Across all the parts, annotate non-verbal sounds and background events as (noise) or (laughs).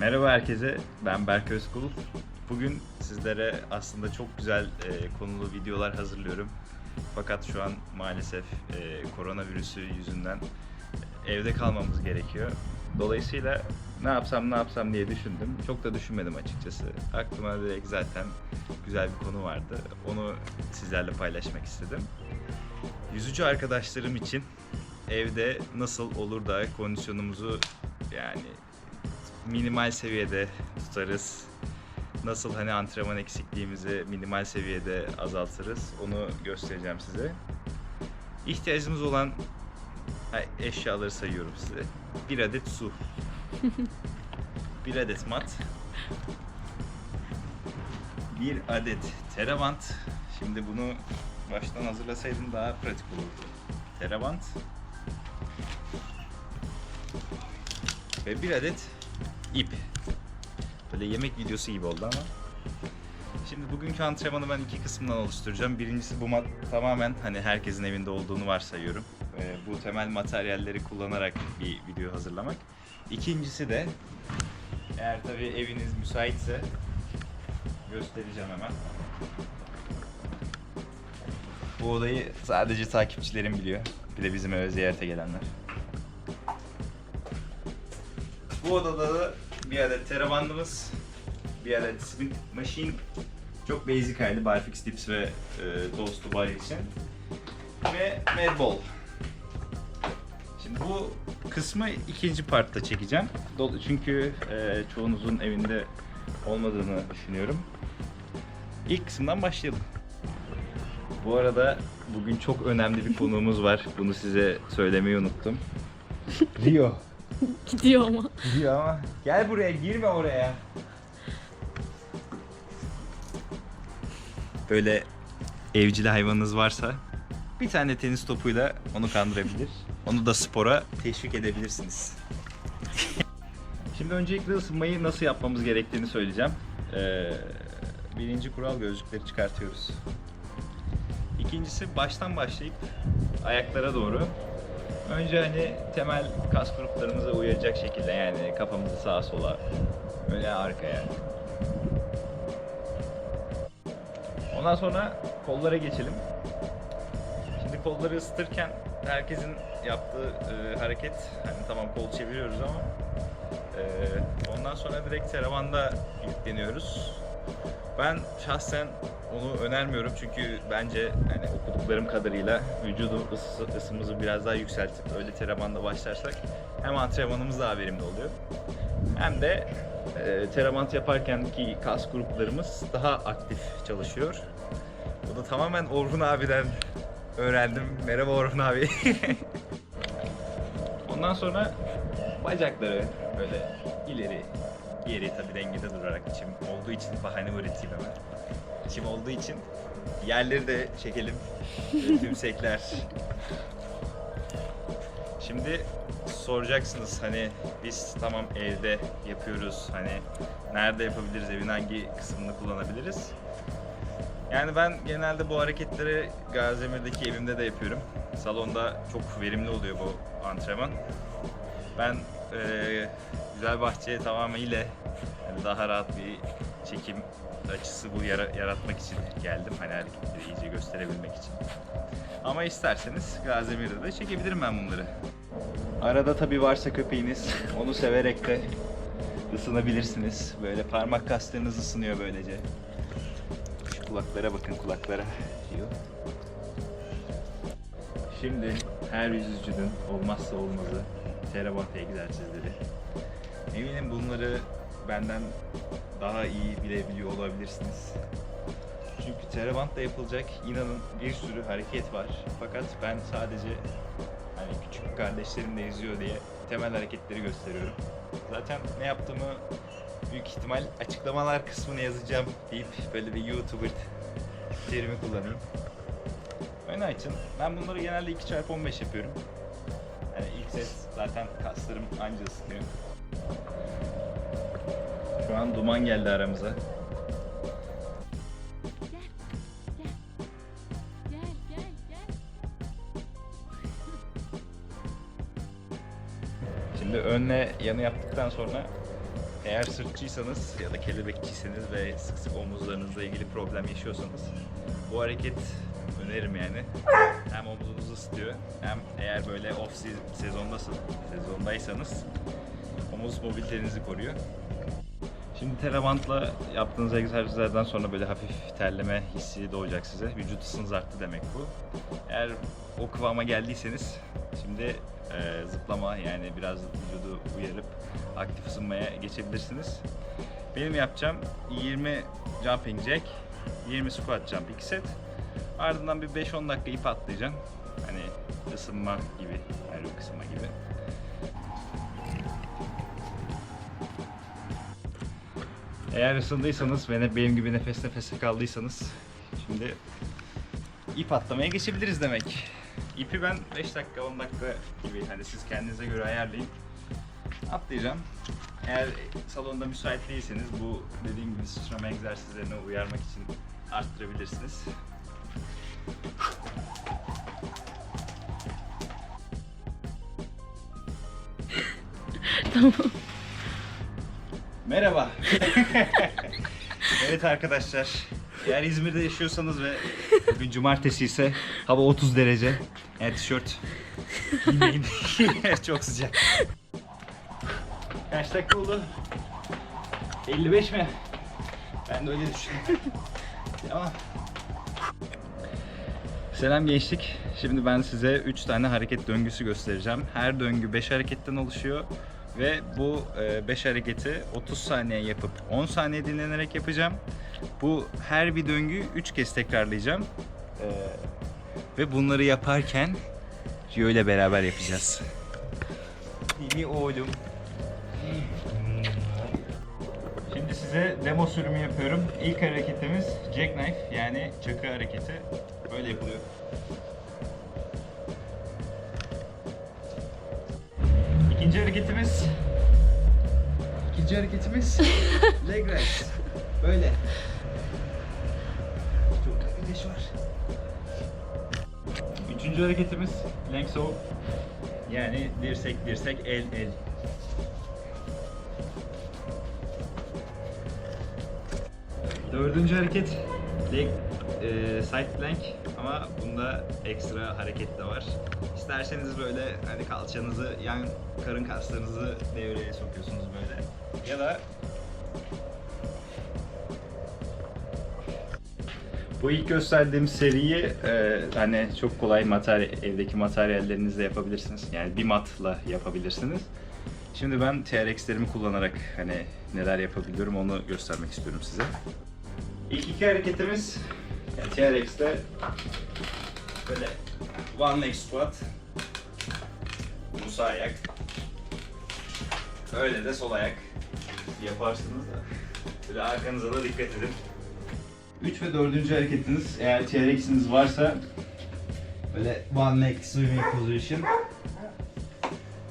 Merhaba herkese, ben Berk Özkul. Bugün sizlere aslında çok güzel e, konulu videolar hazırlıyorum. Fakat şu an maalesef e, koronavirüsü yüzünden evde kalmamız gerekiyor. Dolayısıyla ne yapsam ne yapsam diye düşündüm. Çok da düşünmedim açıkçası. Aklıma direkt zaten güzel bir konu vardı. Onu sizlerle paylaşmak istedim. Yüzücü arkadaşlarım için evde nasıl olur da kondisyonumuzu yani minimal seviyede tutarız. Nasıl hani antrenman eksikliğimizi minimal seviyede azaltırız onu göstereceğim size. İhtiyacımız olan eşyaları sayıyorum size. Bir adet su. (laughs) bir adet mat. Bir adet terabant. Şimdi bunu baştan hazırlasaydım daha pratik olurdu. Terabant. Ve bir adet ip. Böyle yemek videosu gibi oldu ama. Şimdi bugünkü antrenmanı ben iki kısımdan oluşturacağım. Birincisi bu mat tamamen hani herkesin evinde olduğunu varsayıyorum. Ee, bu temel materyalleri kullanarak bir video hazırlamak. İkincisi de eğer tabii eviniz müsaitse göstereceğim hemen. Bu odayı sadece takipçilerim biliyor. Bir de bizim eve ziyarete gelenler. Bu odada da bir adet terabandımız, bir adet Smith Machine, çok basic halde barfix tips ve e, toast bar için ve medball. Şimdi bu kısmı ikinci partta çekeceğim. Çünkü e, çoğunuzun evinde olmadığını düşünüyorum. İlk kısımdan başlayalım. Bu arada bugün çok önemli bir konuğumuz var. Bunu size söylemeyi unuttum. Rio. (laughs) Gidiyor ama. Gidiyor ama. Gel buraya girme oraya. Böyle evcil hayvanınız varsa bir tane tenis topuyla onu kandırabilir. (laughs) Onu da spora teşvik edebilirsiniz. Şimdi öncelikle ısınmayı nasıl yapmamız gerektiğini söyleyeceğim. Ee, birinci kural gözlükleri çıkartıyoruz. İkincisi baştan başlayıp ayaklara doğru Önce hani temel kas gruplarımıza uyacak şekilde yani kafamızı sağa sola, öne arkaya. Ondan sonra kollara geçelim. Şimdi kolları ısıtırken herkesin yaptığı e, hareket hani tamam kol çeviriyoruz ama e, ondan sonra direkt teravanda yükleniyoruz. Ben şahsen onu önermiyorum çünkü bence hani okuduklarım kadarıyla vücudu ısı, ısımızı biraz daha yükseltip öyle teramanda başlarsak hem antrenmanımız daha verimli oluyor hem de e, teramant yaparken ki kas gruplarımız daha aktif çalışıyor. Bu da tamamen Orhun abiden öğrendim. Merhaba Orhun abi. (laughs) Ondan sonra bacakları böyle ileri geri tabi dengede durarak içim olduğu için bahane üreteyim hemen. İçim olduğu için yerleri de çekelim. (laughs) Tümsekler. Şimdi soracaksınız hani biz tamam evde yapıyoruz hani nerede yapabiliriz evin hangi kısmını kullanabiliriz? Yani ben genelde bu hareketleri Gaziemir'deki evimde de yapıyorum. Salonda çok verimli oluyor bu antrenman. Ben eee güzel bahçeye tamamıyla yani daha rahat bir çekim açısı bu yara- yaratmak için geldim. Hani hareketleri iyice gösterebilmek için. Ama isterseniz Gaziemir'de de çekebilirim ben bunları. Arada tabii varsa köpeğiniz (laughs) onu severek de ısınabilirsiniz. Böyle parmak kaslarınız ısınıyor böylece. Şu kulaklara bakın kulaklara. Şimdi her yüzücünün olmazsa olmazı terabat egzersizleri. Eminim bunları benden daha iyi bilebiliyor olabilirsiniz. Çünkü terabantla yapılacak inanın bir sürü hareket var. Fakat ben sadece hani küçük kardeşlerim de izliyor diye temel hareketleri gösteriyorum. Zaten ne yaptığımı büyük ihtimal açıklamalar kısmına yazacağım deyip böyle bir YouTuber terimi kullanayım. Ön açın. Ben bunları genelde 2x15 yapıyorum. Yani ilk set zaten kaslarım anca ısınıyor. Şu an duman geldi aramıza. Şimdi önle yanı yaptıktan sonra Eğer sırtçıysanız ya da kelebekçiyseniz ve sık sık omuzlarınızla ilgili problem yaşıyorsanız bu hareket öneririm yani. Hem omuzunuzu ısıtıyor hem eğer böyle off se- sezondasın, sezondaysanız omuz mobilitenizi koruyor. Şimdi terabantla yaptığınız egzersizlerden sonra böyle hafif terleme hissi doğacak size. Vücut ısınız arttı demek bu. Eğer o kıvama geldiyseniz şimdi e, zıplama yani biraz vücudu uyarıp aktif ısınmaya geçebilirsiniz. Benim yapacağım 20 jumping jack, 20 squat jump 2 set. Ardından bir 5-10 dakika ip atlayacaksın. Hani ısınma gibi, aerobik ısınma gibi. Eğer ısındıysanız ve benim gibi nefes nefese kaldıysanız şimdi ip atlamaya geçebiliriz demek. İpi ben 5 dakika 10 dakika gibi hani siz kendinize göre ayarlayın. Atlayacağım. Eğer salonda müsait değilseniz bu dediğim gibi sıçrama egzersizlerine uyarmak için arttırabilirsiniz. (laughs) Tamam. Merhaba. evet arkadaşlar. Eğer İzmir'de yaşıyorsanız ve bugün cumartesi ise hava 30 derece. Yani tişört giymeyin. (laughs) Çok sıcak. Kaç dakika oldu? 55 mi? Ben de öyle düşünüyorum. Tamam. Selam gençlik. Şimdi ben size 3 tane hareket döngüsü göstereceğim. Her döngü 5 hareketten oluşuyor. Ve bu 5 hareketi 30 saniye yapıp 10 saniye dinlenerek yapacağım. Bu her bir döngüyü 3 kez tekrarlayacağım. Ee, ve bunları yaparken Rio ile beraber yapacağız. İyi oğlum. Şimdi size demo sürümü yapıyorum. İlk hareketimiz jackknife yani çakı hareketi. Böyle yapılıyor. İkinci hareketimiz İkinci hareketimiz (laughs) leg raise. Böyle. Çok da güneş var. Üçüncü hareketimiz plank soğuk. Yani dirsek dirsek el el. Dördüncü hareket leg e, side plank ama bunda ekstra hareket de var. İsterseniz böyle hani kalçanızı yan karın kaslarınızı devreye sokuyorsunuz böyle. Ya da Bu ilk gösterdiğim seriyi e, hani çok kolay materyal, evdeki materyallerinizle yapabilirsiniz. Yani bir matla yapabilirsiniz. Şimdi ben TRX'lerimi kullanarak hani neler yapabiliyorum onu göstermek istiyorum size. İlk iki hareketimiz yani TRX'te böyle one leg squat sağ ayak öyle de sol ayak yaparsınız da böyle arkanıza da dikkat edin. 3 ve 4. hareketiniz eğer TRX'iniz varsa böyle one leg swimming position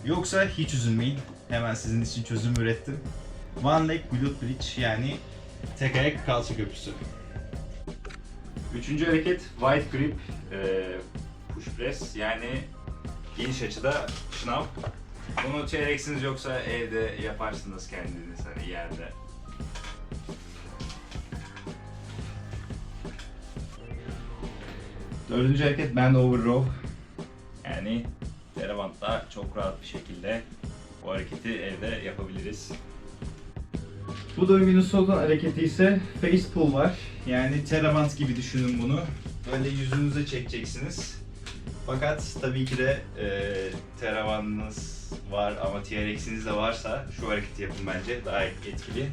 yoksa hiç üzülmeyin. Hemen sizin için çözüm ürettim. One leg glute bridge yani tek ayak kalça köprüsü. Üçüncü hareket wide grip e, push press yani geniş açıda şınav. Bunu TRX'iniz yoksa evde yaparsınız kendiniz hani yerde. Dördüncü hareket bend over row. Yani Terabant'ta çok rahat bir şekilde bu hareketi evde yapabiliriz. Bu döngünün son hareketi ise face pull var. Yani terabant gibi düşünün bunu. Böyle yüzünüze çekeceksiniz. Fakat tabii ki de e, terabandınız var ama TRX'iniz de varsa şu hareketi yapın bence daha etkili.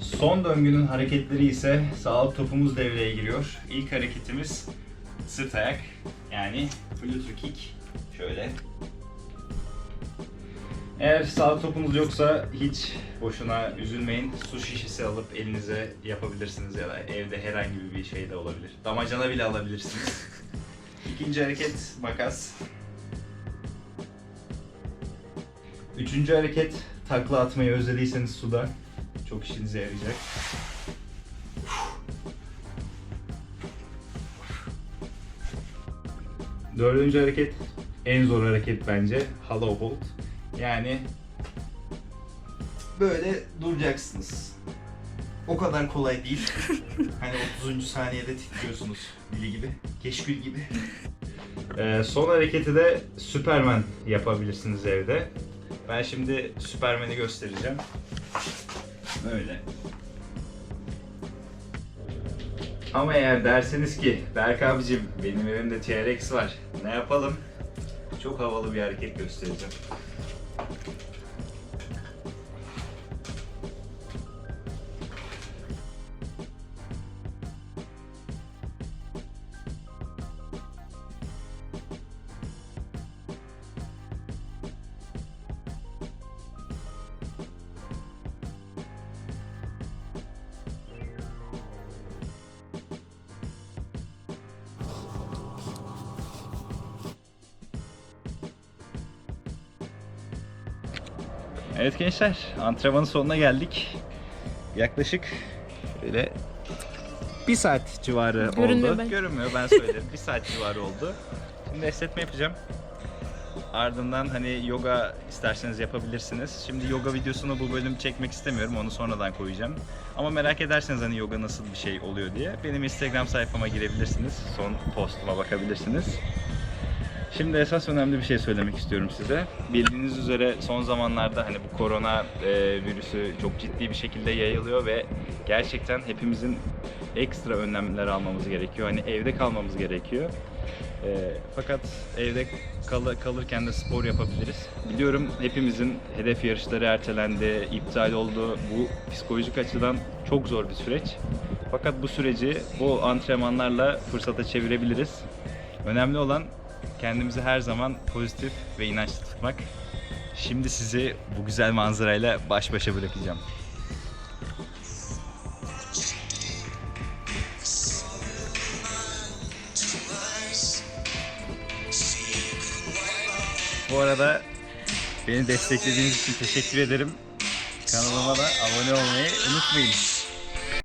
Son döngünün hareketleri ise sağlık topumuz devreye giriyor. İlk hareketimiz sırt ayak yani flutter kick. Şöyle. Eğer sağlık topunuz yoksa hiç boşuna üzülmeyin. Su şişesi alıp elinize yapabilirsiniz ya da evde herhangi bir şey de olabilir. Damacana bile alabilirsiniz. (laughs) İkinci hareket makas. Üçüncü hareket takla atmayı özlediyseniz suda çok işinize yarayacak. Dördüncü hareket en zor hareket bence hollow hold. Yani böyle duracaksınız. O kadar kolay değil. (laughs) hani 30. saniyede titriyorsunuz dili gibi. Keşkül gibi. Ee, son hareketi de Superman yapabilirsiniz evde. Ben şimdi Superman'i göstereceğim. Böyle. Ama eğer derseniz ki Berk abicim benim evimde TRX var ne yapalım? Çok havalı bir hareket göstereceğim. Thank you. Evet gençler, antrenmanın sonuna geldik. Yaklaşık böyle bir saat civarı Görünmüyor oldu. ben. Görünmüyor ben söylerim. bir saat civarı oldu. Şimdi esnetme yapacağım. Ardından hani yoga isterseniz yapabilirsiniz. Şimdi yoga videosunu bu bölüm çekmek istemiyorum. Onu sonradan koyacağım. Ama merak ederseniz hani yoga nasıl bir şey oluyor diye benim Instagram sayfama girebilirsiniz. Son postuma bakabilirsiniz. Şimdi esas önemli bir şey söylemek istiyorum size. Bildiğiniz üzere son zamanlarda hani bu korona e, virüsü çok ciddi bir şekilde yayılıyor ve gerçekten hepimizin ekstra önlemler almamız gerekiyor. Hani evde kalmamız gerekiyor. E, fakat evde kal- kalırken de spor yapabiliriz. Biliyorum hepimizin hedef yarışları ertelendi, iptal oldu. Bu psikolojik açıdan çok zor bir süreç. Fakat bu süreci bu antrenmanlarla fırsata çevirebiliriz. Önemli olan kendimizi her zaman pozitif ve inançlı tutmak. Şimdi sizi bu güzel manzarayla baş başa bırakacağım. Bu arada beni desteklediğiniz için teşekkür ederim. Kanalıma da abone olmayı unutmayın.